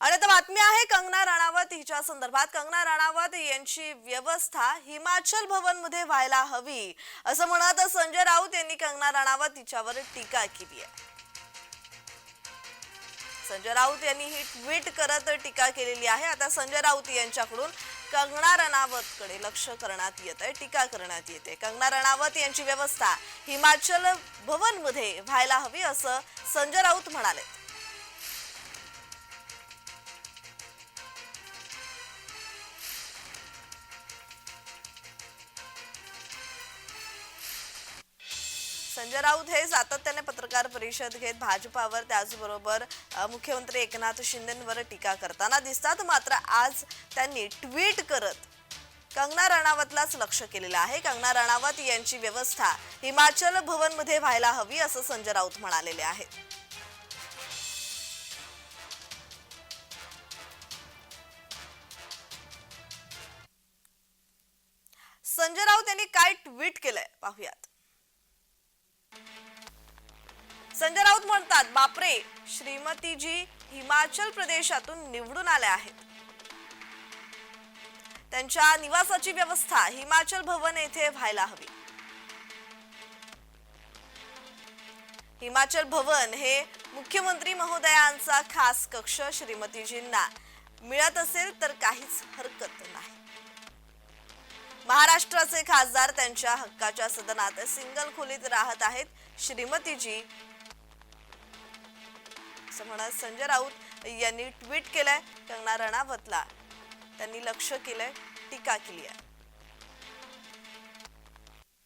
आणि आता बातमी आहे कंगना राणावत. हिच्या संदर्भात कंगना राणावत यांची व्यवस्था हिमाचल भवनमध्ये व्हायला हवी असं म्हणत संजय राऊत यांनी कंगना राणावत हिच्यावर टीका केली आहे. संजय राऊत यांनी ही ट्विट करत टीका केलेली आहे. आता संजय राऊत यांच्याकडून कंगना रणावतकडे लक्ष करण्यात येत आहे टीका करण्यात येते कंगना रणावत यांची व्यवस्था हिमाचल भवनमध्ये व्हायला हवी असं संजय राऊत म्हणाले. संजय राऊत हे सातत्याने पत्रकार परिषद घेत भाजपावर त्याचबरोबर मुख्यमंत्री एकनाथ शिंदेवर टीका करताना दिसतात. मात्र आज त्यांनी ट्विट करत कंगना राणावतलाच लक्ष केलेलं आहे. कंगना राणावत यांची व्यवस्था हिमाचल भवनमध्ये व्हायला हवी असं संजय राऊत म्हणालेले आहेत. संजय राऊत यांनी काय ट्विट केलंय? पाहूयात. संजय राऊत म्हणतात बापरे श्रीमतीजी हिमाचल प्रदेशातून निवडून आल्या आहेत. त्यांच्या निवासाची व्यवस्था हिमाचल भवन येथे व्हायला हवी. हिमाचल भवन हे मुख्यमंत्री महोदयांचा खास कक्ष श्रीमतीजींना. मिळत असेल तर काहीच हरकत नाही. महाराष्ट्राचे खासदार त्यांच्या हक्काच्या सदनात सिंगल खोलीत राहत आहेत. श्रीमतीजी असं म्हणत संजय राऊत यांनी ट्विट केलंय कंगना रणावतला. त्यांनी लक्ष केलंय टीका केली आहे